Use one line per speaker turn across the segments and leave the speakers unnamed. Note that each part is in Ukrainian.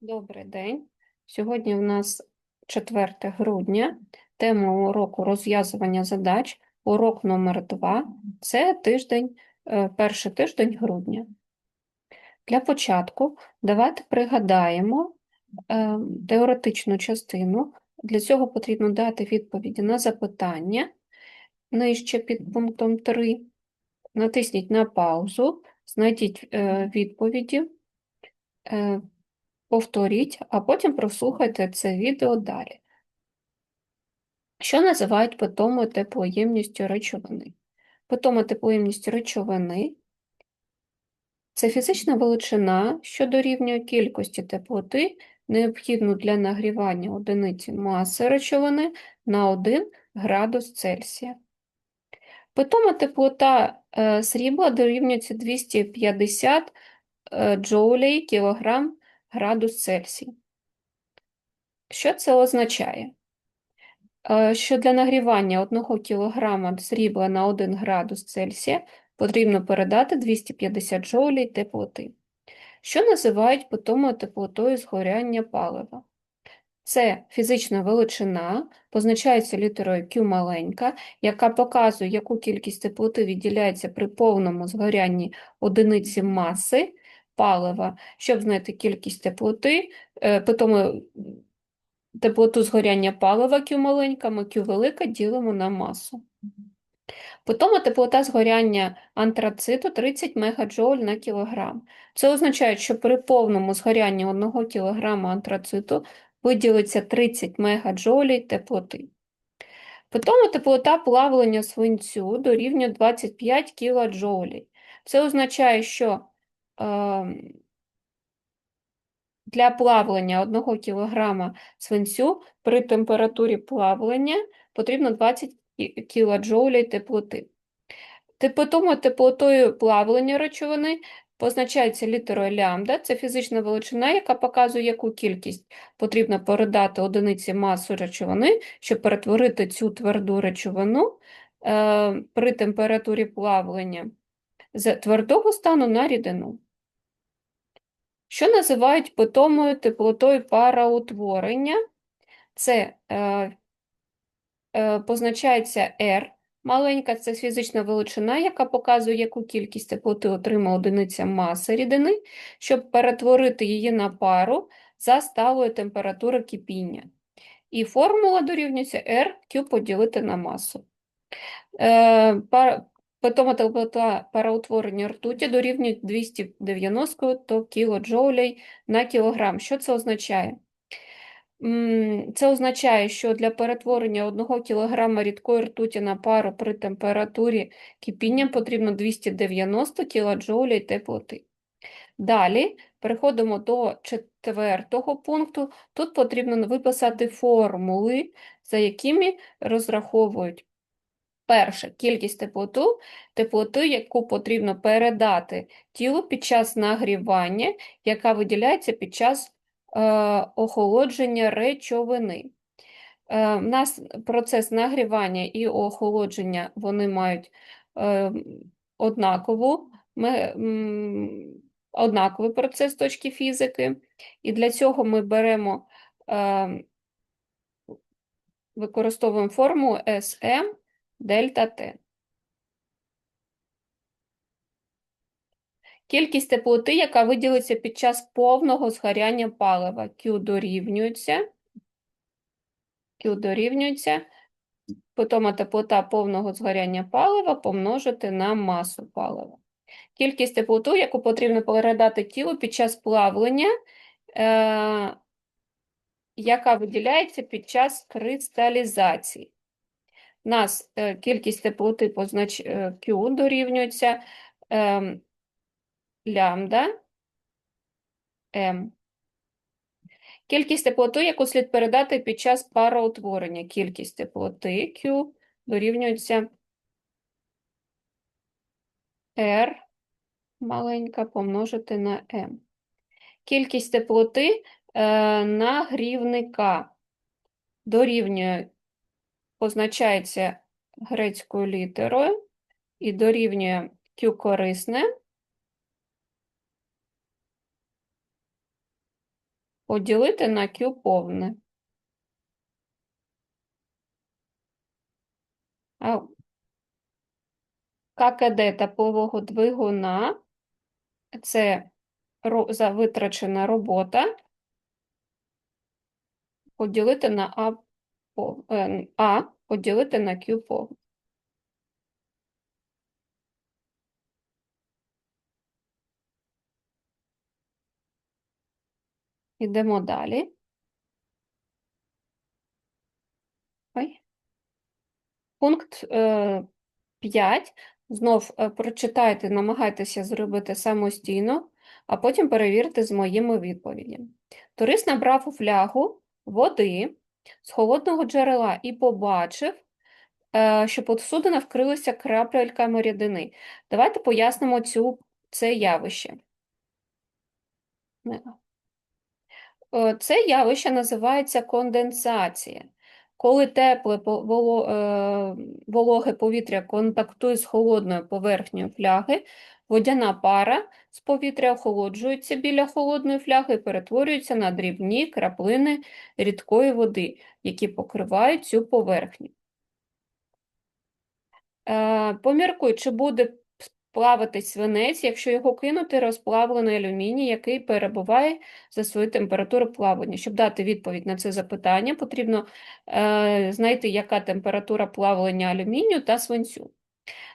Добрий день. Сьогодні в нас 4 грудня. Тема уроку розв'язування задач. Урок номер 2. Це тиждень, е, перший тиждень грудня. Для початку давайте пригадаємо е, теоретичну частину. Для цього потрібно дати відповіді на запитання нижче під пунктом 3. Натисніть на паузу, знайдіть е, відповіді. Повторіть, а потім прослухайте це відео далі. Що називають питомою теплоємністю речовини? Питома теплоємність речовини це фізична величина, що дорівнює кількості теплоти, необхідну для нагрівання одиниці маси речовини на 1 градус Цельсія. Питома теплота е, срібла дорівнюється 250 е, джоулей кілограм градус Цельсій. Що це означає? Е, Що для нагрівання 1 кг срібла на 1 градус Цельсія потрібно передати 250 джоулей теплоти. Що називають питомою теплотою згоряння палива? Це фізична величина, позначається літерою Q маленька, яка показує, яку кількість теплоти відділяється при повному згорянні одиниці маси палива. Щоб знайти кількість теплоти, е, питому теплоту згоряння палива Q маленька, ми Q велика ділимо на масу. Питома теплота згоряння антрациту 30 МДж на кілограм. Це означає, що при повному згорянні 1 кг антрациту виділиться 30 МДж теплоти. Питома теплота плавлення свинцю дорівнює 25 кДж. Це означає, що е, для плавлення 1 кг свинцю при температурі плавлення потрібно 20 кДж теплоти. Питомою теплотою плавлення речовини позначається літерою лямбда. Це фізична величина, яка показує, яку кількість потрібно передати одиниці масу речовини, щоб перетворити цю тверду речовину е, при температурі плавлення з твердого стану на рідину. Що називають питомою теплотою параутворення? Це е, е, позначається R. Маленька це фізична величина, яка показує, яку кількість теплоти отримає одиниця маси рідини, щоб перетворити її на пару за сталою температури кипіння. І формула дорівнюється RQ поділити на масу. Е. Питома теплота параутворення ртуті дорівнює 290 то кілоджоулей на кілограм. Що це означає? Це означає, що для перетворення 1 кг рідкої ртуті на пару при температурі кипіння потрібно 290 кілоджоулей теплоти. Далі переходимо до четвертого пункту. Тут потрібно виписати формули, за якими розраховують перше кількість теплоту, теплоти, яку потрібно передати тілу під час нагрівання, яка виділяється під час е, охолодження речовини. Е, У нас процес нагрівання і охолодження вони мають е, однакову, ми, м, однаковий процес точки фізики, і для цього ми беремо, е, використовуємо формулу SM дельта Т. Кількість теплоти, яка виділиться під час повного згоряння палива, Q дорівнюється, Q дорівнюється, питома теплота повного згоряння палива помножити на масу палива. Кількість теплоту, яку потрібно передати тілу під час плавлення, е, яка виділяється під час кристалізації. Нас е, кількість теплоти познач... е, Q дорівнюється е, лямбда М. Кількість теплоти, яку слід передати під час пароутворення. Кількість теплоти Q дорівнюється R маленька помножити на M. Кількість теплоти е, нагрівника дорівнює, позначається грецькою літерою і дорівнює Q корисне поділити на Q повне. ККД теплового двигуна – це витрачена робота поділити на А, пов- е, А поділити на Q повне. Йдемо далі. Ой. Пункт е, 5. Знов е, прочитайте, намагайтеся зробити самостійно, а потім перевірте з моїми відповідями. Турист набрав у флягу води з холодного джерела і побачив, е, що посудина вкрилася крапельками рідини. Давайте пояснимо цю, це явище. Е, Це явище називається конденсація. Коли тепле е, вологе повітря контактує з холодною поверхнею фляги, водяна пара з повітря охолоджується біля холодної фляги і перетворюється на дрібні краплини рідкої води, які покривають цю поверхню. Е, Поміркуй, чи буде плавати свинець, якщо його кинути розплавлений алюміній, який перебуває за свою температуру плавлення. Щоб дати відповідь на це запитання, потрібно е, знайти, яка температура плавлення алюмінію та свинцю.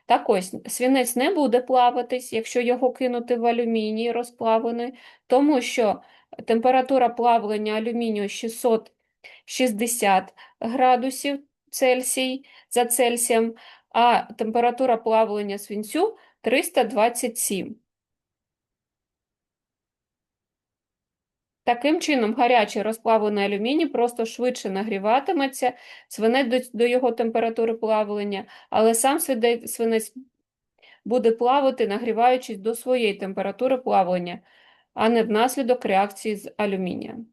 Так ось, свинець не буде плаватись, якщо його кинути в алюміній розплавлений, тому що температура плавлення алюмінію 660 градусів Цельсій за Цельсієм, а температура плавлення свинцю 327. Таким чином, гарячий розплавлений алюміній просто швидше нагріватиметься, свинець до, до його температури плавлення, але сам свинець буде плавати, нагріваючись до своєї температури плавлення, а не внаслідок реакції з алюмінієм.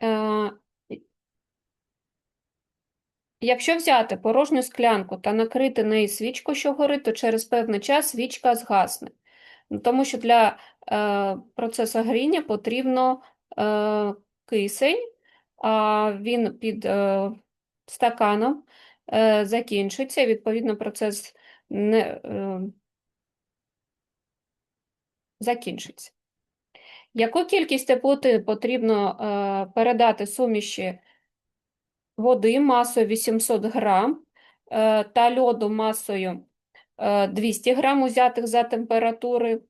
Е, Якщо взяти порожню склянку та накрити нею свічку, що горить, то через певний час свічка згасне. Тому що для е, процесу горіння потрібно е, кисень, а він під е, стаканом е, закінчиться, відповідно, процес не е, закінчиться. Яку кількість теплоти потрібно е, передати суміші води масою 800 грам е, та льоду масою е, 200 грам, узятих за температури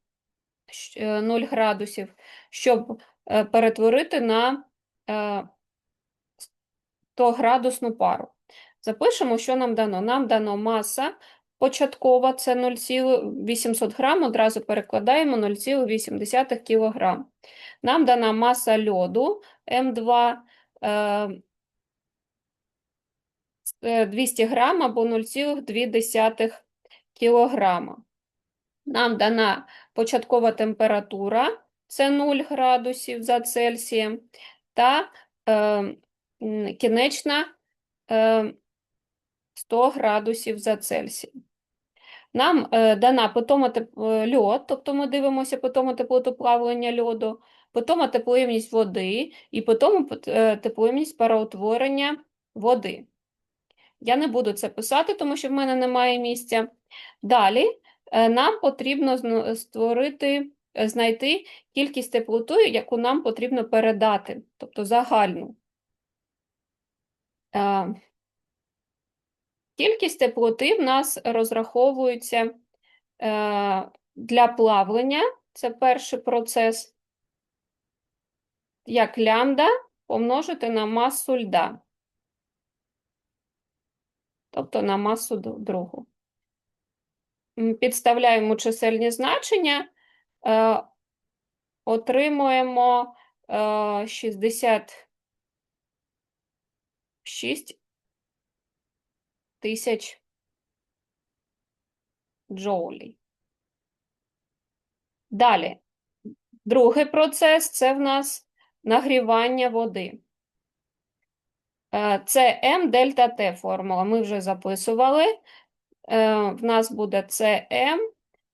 е, 0 градусів, щоб е, перетворити на е, 100-градусну пару. Запишемо, що нам дано. Нам дано маса початкова, це 0,800 грам, одразу перекладаємо 0,8 кг. Нам дана маса льоду М2 е, е, 200 грам або 0,2 кг. Нам дана початкова температура, це 0 градусів за Цельсієм, та е, кінечна е, 100 градусів за Цельсієм. Нам е, дана питома теп- е, льод, тобто ми дивимося питому теплоту плавлення льоду, питома теплоємність води і питому е, теплоємність пароутворення води. Я не буду це писати, тому що в мене немає місця. Далі е, нам потрібно створити, е, знайти кількість теплоти, яку нам потрібно передати, тобто загальну. Е, Кількість теплоти в нас розраховується для плавлення, це перший процес, як лямбда помножити на масу льда, тобто на масу другу. Підставляємо чисельні значення, е, отримуємо е, 66 тисяч джоулей. Далі, Другий процес це в нас нагрівання води. Е, Це М дельта Т формула. Ми вже записували. Е, В нас буде СМ,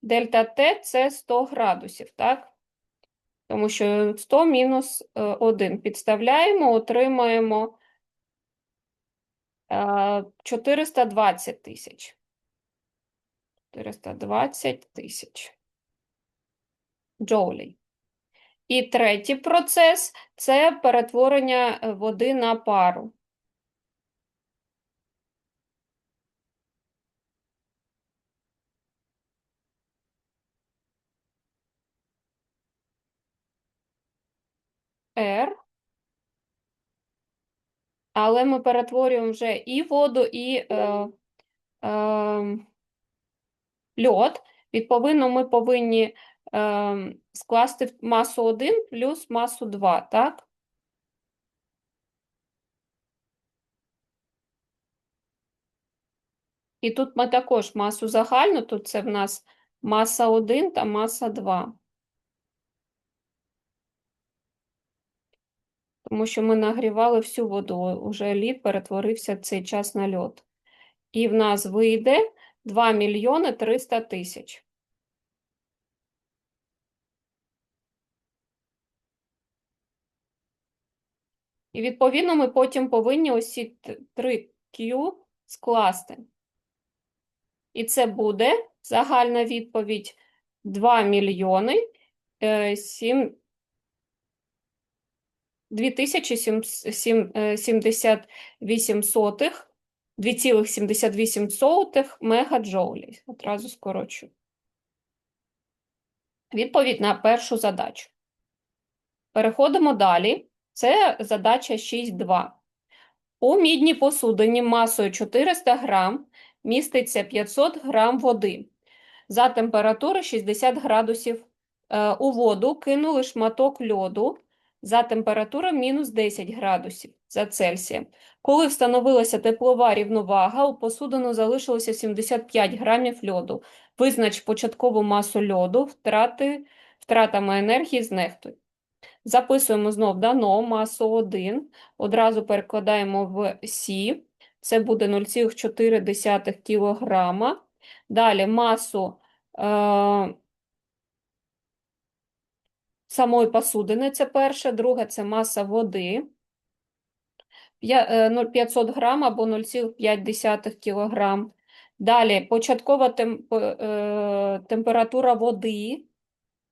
дельта Т це 100 градусів, так? Тому що 100 мінус 1 підставляємо, отримаємо е, 420 тисяч. 420 тисяч джоулей. І третій процес це перетворення е, води на пару. R. Але ми перетворюємо вже і воду, і е, е, льод. Відповідно, ми повинні е, скласти масу 1 плюс масу 2, так? І тут ми також масу загальну, тут це в нас маса 1 та маса 2. Тому що ми нагрівали всю воду, уже лід перетворився цей час на льод. І в нас вийде 2 мільйони 300 тисяч. І відповідно ми потім повинні ці три Q скласти. І це буде загальна відповідь 2 мільйони 7 2078 сотих 2,78 мегаджоулі. Одразу скорочу. Відповідь на першу задачу. Переходимо далі. Це задача 6.2. У мідній посудині масою 400 грам міститься 500 грам води. За температури 60 градусів е, у воду кинули шматок льоду за температури мінус 10 градусів за Цельсієм. Коли встановилася теплова рівновага, у посудину залишилося 75 грамів льоду. Визнач початкову масу льоду, втрати, втратами енергії знехтуй. Записуємо знов дано масу 1, одразу перекладаємо в Сі, це буде 0,4 кг. Далі масу е, самої посудини це перше, друге це маса води. 500 е, грам або 0,5 кг. Далі початкова е, температура води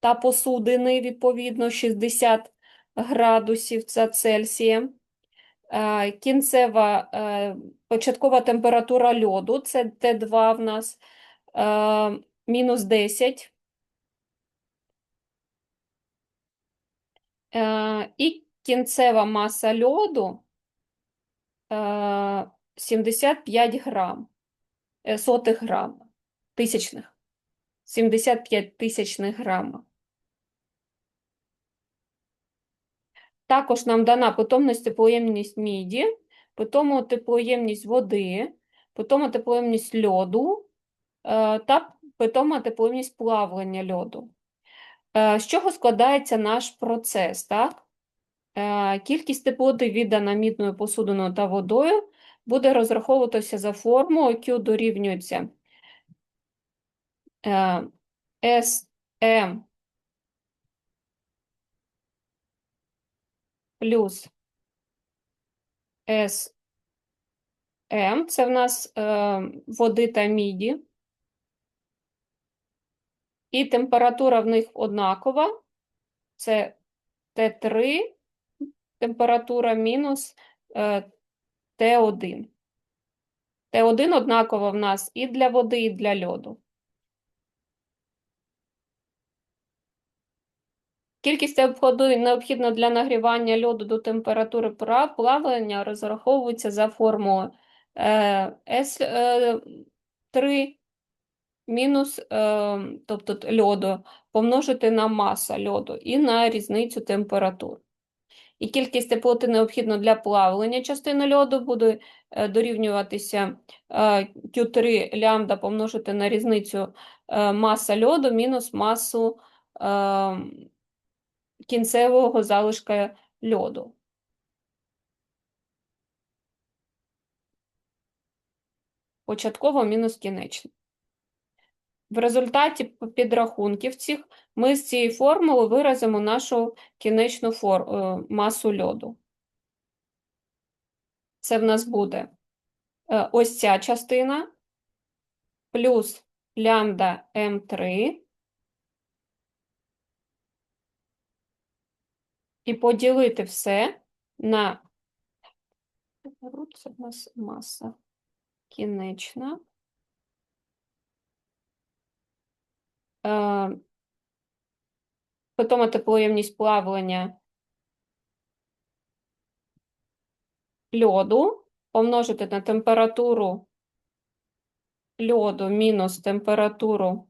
та посудини, відповідно, 60 градусів за Цельсієм. Е, кінцева початкова температура льоду це Т2 в нас мінус 10. І кінцева маса льоду 75 грам, сотих грам, тисячних, 75 тисячних грама. Також нам дана питомність теплоємність міді, потім теплоємність води, потім теплоємність льоду та питома теплоємність плавлення льоду. Е, з чого складається наш процес? Так? Е, кількість теплоти віддана мідною посудиною та водою буде розраховуватися за формулою, Q дорівнюється SM плюс СМ, це в нас е, води та міді. І температура в них однакова. Це Т3, температура мінус е, Т1. Т1 однакова в нас і для води, і для льоду. Кількість обходу необхідна для нагрівання льоду до температури плавлення розраховується за формулою С3 е, мінус е, тобто льоду помножити на маса льоду і на різницю температур. І кількість теплоти необхідна для плавлення частини льоду буде е, дорівнюватися Q3 лямбда помножити на різницю маса льоду мінус масу кінцевого залишка льоду. Початково мінус кінечне. В результаті підрахунків цих ми з цієї формули виразимо нашу кінечну е, масу льоду. Це в нас буде е, ось ця частина плюс лямбда М3 і поділити все на це в нас маса кінечна. Питома теплоємність плавлення льоду помножити на температуру льоду мінус температуру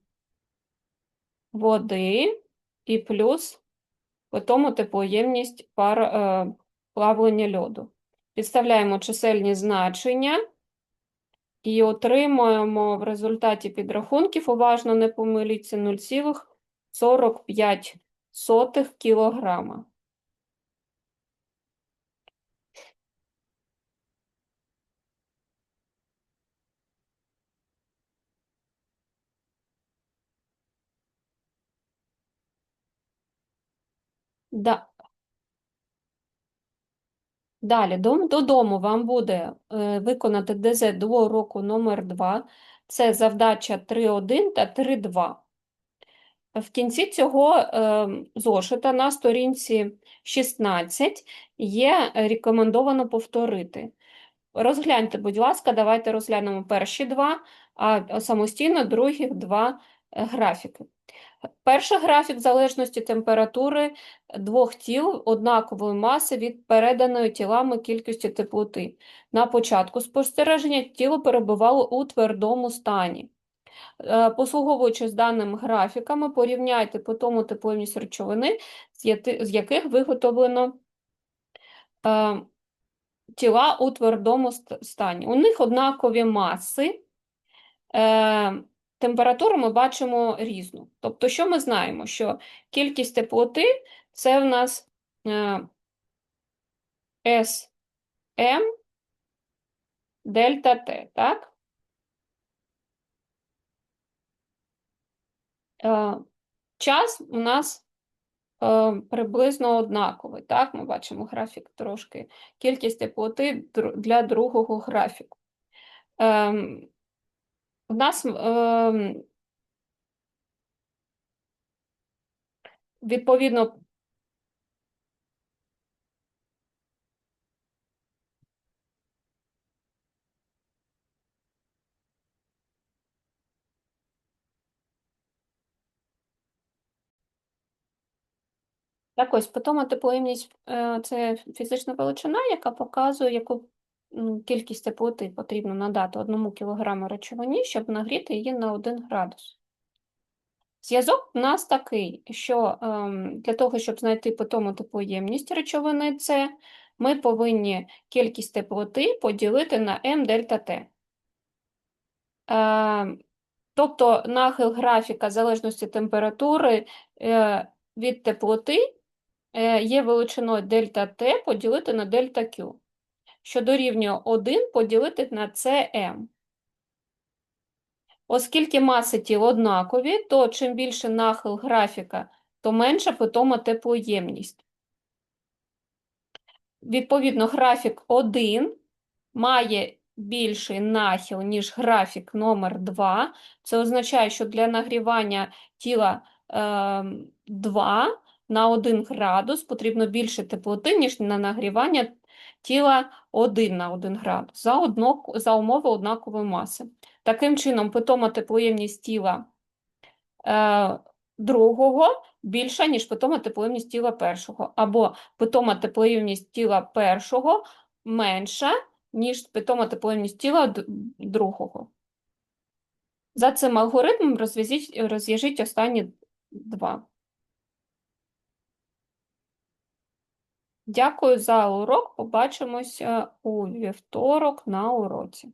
води і плюс питому теплоємність пар, е, плавлення льоду. Підставляємо чисельні значення і отримуємо в результаті підрахунків, уважно не помиліться, 0,45 кілограма. Да. Далі, дом- додому вам буде е, виконати ДЗ до уроку номер 2. Це завдача 3.1 та 3.2. В кінці цього е, зошита на сторінці 16 є рекомендовано повторити. Розгляньте, будь ласка, давайте розглянемо перші два, а самостійно других два е, графіки. Перший графік залежності температури двох тіл однакової маси від переданої тілами кількості теплоти. На початку спостереження тіло перебувало у твердому стані. Е, Послуговуючись даними графіками, порівняйте питому тепловність речовини, з яких виготовлено е, тіла у твердому стані. У них однакові маси. Е, Температуру ми бачимо різну. Тобто, що ми знаємо? Що кількість теплоти це в нас е, Sm дельта Т, так? Е, Час у нас е, приблизно однаковий, так? Ми бачимо графік трошки. Кількість теплоти для другого графіку. У нас ем, відповідно Так ось, питома теплоємність е, це фізична величина, яка показує, яку кількість теплоти потрібно надати одному кілограму речовині, щоб нагріти її на 1 градус. Зв'язок у нас такий, що ем, для того, щоб знайти питому теплоємність речовини С, ми повинні кількість теплоти поділити на М дельта Т. Ем, Тобто нахил графіка залежності температури е, від теплоти е, є величиною дельта Т поділити на дельта Q, що дорівнює 1 поділити на Cm. Оскільки маси тіл однакові, то чим більше нахил графіка, то менша питома теплоємність. Відповідно, графік 1 має більший нахил, ніж графік номер 2. Це означає, що для нагрівання тіла е, 2 на 1 градус потрібно більше теплоти, ніж на нагрівання тіла 1 на 1 градус за, одно, за умови однакової маси. Таким чином, питома теплоємність тіла е, другого більша, ніж питома теплоємність тіла першого, або питома теплоємність тіла першого менша, ніж питома теплоємність тіла другого. За цим алгоритмом розв'яжіть останні два. Дякую за урок. Побачимося у вівторок на уроці.